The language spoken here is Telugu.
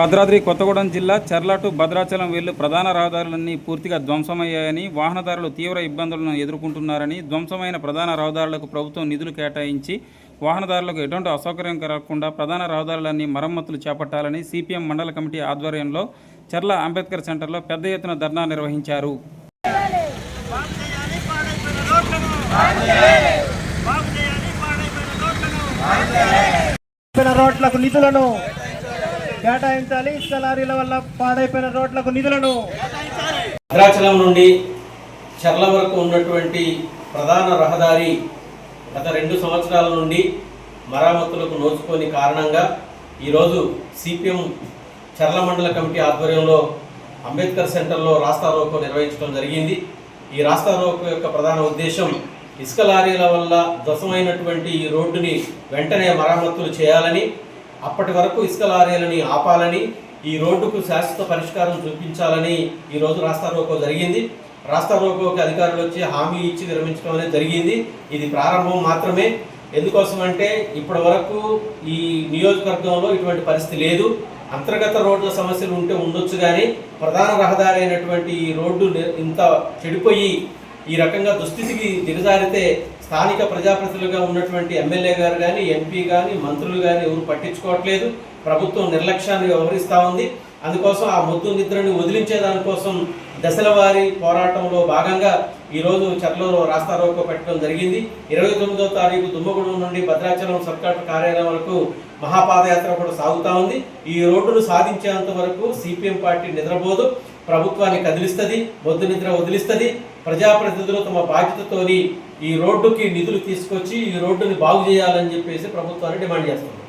భద్రాద్రి కొత్తగూడెం జిల్లా చర్ల టు భద్రాచలం వెళ్ళు ప్రధాన రహదారులన్నీ పూర్తిగా ధ్వంసమయ్యాయని వాహనదారులు తీవ్ర ఇబ్బందులను ఎదుర్కొంటున్నారని ధ్వంసమైన ప్రధాన రహదారులకు ప్రభుత్వం నిధులు కేటాయించి వాహనదారులకు ఎటువంటి అసౌకర్యం కలగకుండా ప్రధాన రహదారులన్నీ మరమ్మతులు చేపట్టాలని సిపిఎం మండల కమిటీ ఆధ్వర్యంలో చర్ల అంబేద్కర్ సెంటర్లో పెద్ద ఎత్తున ధర్నా నిర్వహించారు. రోడ్లకు నిధులను కేటాయించాలి. ఇసుక లారీల వల్ల పాడైపోయిన రోడ్లకు నిధులను. భద్రాచలం నుండి చర్ల వరకు ఉన్నటువంటి ప్రధాన రహదారి గత రెండు సంవత్సరాల నుండి మరామతులకు నోచుకోని కారణంగా ఈరోజు సిపిఎం చర్ల మండల కమిటీ ఆధ్వర్యంలో అంబేద్కర్ సెంటర్లో రాస్తా రోకో నిర్వహించడం జరిగింది. ఈ రాస్తా రోకో యొక్క ప్రధాన ఉద్దేశం ఇసుక లారీల వల్ల దశమైనటువంటి ఈ రోడ్డుని వెంటనే మరమ్మతులు చేయాలని అప్పటి వరకు ఇసుక లారీలని ఆపాలని ఈ రోడ్డుకు శాశ్వత పరిష్కారం చూపించాలని ఈరోజు రాస్తా రోకో జరిగింది. రాస్తా రోకోకి అధికారులు వచ్చి హామీ ఇచ్చి విరమించడం అనేది జరిగింది. ఇది ప్రారంభం మాత్రమే. ఎందుకోసం అంటే ఇప్పటి వరకు ఈ నియోజకవర్గంలో ఇటువంటి పరిస్థితి లేదు. అంతర్గత రోడ్ల సమస్యలు ఉంటే ఉండొచ్చు కానీ ప్రధాన రహదారి అయినటువంటి ఈ రోడ్డు ఇంత చెడిపోయి ఈ రకంగా దుస్థితికి దిగజారితే స్థానిక ప్రజాప్రతినిధులుగా ఉన్నటువంటి ఎమ్మెల్యే గారు కానీ ఎంపీ కానీ మంత్రులు కానీ ఎవరు పట్టించుకోవట్లేదు. ప్రభుత్వం నిర్లక్ష్యాన్ని వ్యవహరిస్తూ ఉంది. అందుకోసం ఆ ముద్దు నిద్రని వదిలించే దానికోసం దశల వారి పోరాటంలో భాగంగా ఈరోజు చర్లలో రాస్తా రోకో పెట్టడం జరిగింది. ఇరవై తొమ్మిదో తారీఖు దుమ్మగూడెం నుండి భద్రాచలం సబ్ కలెక్టర్ కార్యాలయం వరకు మహాపాదయాత్ర కూడా సాగుతా ఉంది. ఈ రోడ్డును సాధించేంత వరకు సిపిఎం పార్టీ నిద్రపోదు. ప్రభుత్వాన్ని కదిలిస్తుంది బొద్దు నిద్ర వదిలిస్తుంది. ప్రజాప్రతినిధులు తమ బాధ్యతతోని ఈ రోడ్డుకి నిధులు తీసుకొచ్చి ఈ రోడ్డుని బాగు చేయాలని చెప్పేసి ప్రభుత్వాన్ని డిమాండ్ చేస్తుంది